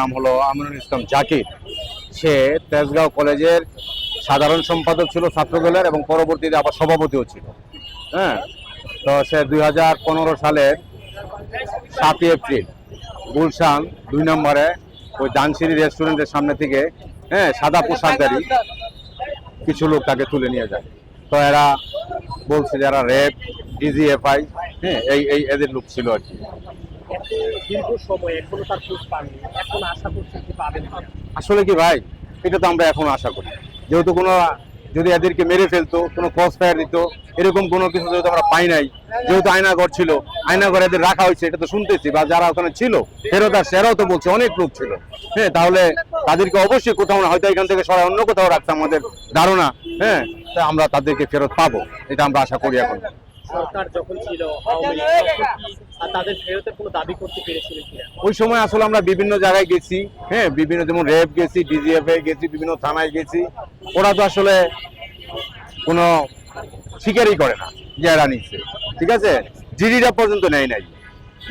নাম হলো আমিনুল ইসলাম জাকির। সে তেজগাঁও কলেজের সাধারণ সম্পাদক ছিল, ছাত্রদলের, এবং পরবর্তীতে আবার সভাপতিও ছিল। হ্যাঁ? তো সে দুই হাজার পনেরো সালের সাতই এপ্রিল, গুলশান দুই নম্বরে ওই দানসিরি রেস্টুরেন্টের সামনে থেকে হ্যাঁ সাদা পোশাকধারী কিছু লোক তাকে তুলে নিয়ে যায়। তো এরা বলছে যারা রেপ, ডিজিএফআই হ্যাঁ এই এই এদের লোক ছিল আর কি। এত দীর্ঘ সময় এখনও তার খোঁজ পাননি। এখন আশা করছেন কি পাবেন আসলে কি ভাই? এটা তো আমরা এখন আশা করি। যেহেতু কোনো, যদি এদেরকে মেরে ফেলতো, কোনো ক্রস ফায়ার দিত, এরকম কোনো কিছু যেহেতু আমরা পাই নাই, যেহেতু আয়নাঘর ছিল, আয়নাঘর এদের রাখা হয়েছে, এটা তো শুনতেছি, বা যারা ওখানে ছিল, ফেরত আর সেরাও তো বলছে, অনেক লোক ছিল। হ্যাঁ তাহলে তাদেরকে অবশ্যই কোথাও না, হয়তো এখান থেকে সরাই অন্য কোথাও রাখছে আমাদের ধারণা। হ্যাঁ তা আমরা তাদেরকে ফেরত পাবো, এটা আমরা আশা করি এখন। সরকার যখন ছিল তাদের ফেরতের কোনো দাবি করতে পেরেছিলেন কিনা? ওই সময় আসলে আমরা বিভিন্ন জায়গায় গেছি হ্যাঁ বিভিন্ন যেমন র্যাব গেছি ডিজিএফ এ গেছি বিভিন্ন থানায় গেছি। ওরা তো আসলে কোনো স্বীকারই করে না যে এরা নিচ্ছে ঠিক আছে? জিডিটা পর্যন্ত নেয় নাই।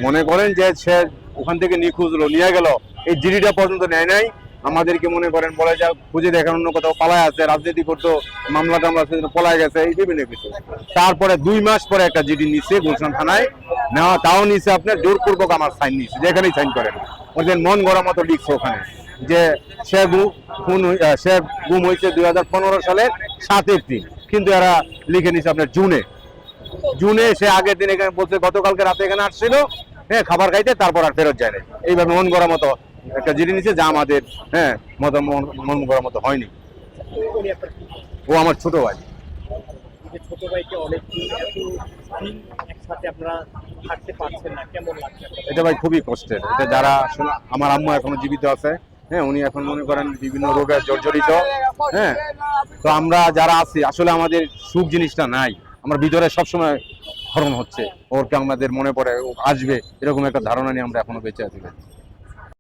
মনে করেন যে সে ওখান থেকে নিখোঁজ হলো নিয়ে গেল এই জিডিটা পর্যন্ত নেয় নাই। আমাদেরকে মনে করেন, বলে যা খুঁজে দেখেন অন্য কোথাও পালায় আছে, রাজনীতি করতো, মামলা টামলা সেজন্য পলায় গেছে, এই বিভিন্ন কিছু। তারপরে দুই মাস পরে একটা জিডি নিচ্ছে গুলশান থানায় নেওয়া তাও নিচ্ছে আপনার, জোরপূর্বক আমার সাইন নিচ্ছে যেখানেই সাইন করেন। ওদের মন গড়া মতো লিখছে ওখানে, যে সে খুন সে গুম হয়েছে দুই হাজার পনেরো সালের সাত এপ্রিল কিন্তু এরা লিখে নিচ্ছে আপনার জুনে। জুনে সে আগের দিন এখানে বলছে, গতকালকে রাতে এখানে আসছিল হ্যাঁ খাবার খাইতে, তারপর আর ফেরত যায় না এইভাবে মন গড়া মতো একটা জিনিস নিচ্ছে যা আমাদের হ্যাঁ মতো মন- গড়া মতো হয়নি। ও আমার ছোট ভাই। ছোট ভাইকে অনেক দিন একসাথে আপনারা থাকতে পারছেন না কেমন লাগছে এটা ভাই খুবই কষ্টের। এটা যারা আমার আম্মু এখনও জীবিত আছে হ্যাঁ উনি এখন মনে করেন বিভিন্ন রোগে জর্জরিত হ্যাঁ। তো আমরা যারা আছি আসলে আমাদের সুখ জিনিসটা নাই। আমার ভিতরে সবসময় হরণ হচ্ছে। ওরকে আমাদের মনে পড়ে আসবে এরকম একটা ধারণা নিয়ে আমরা এখনও বেঁচে আছি।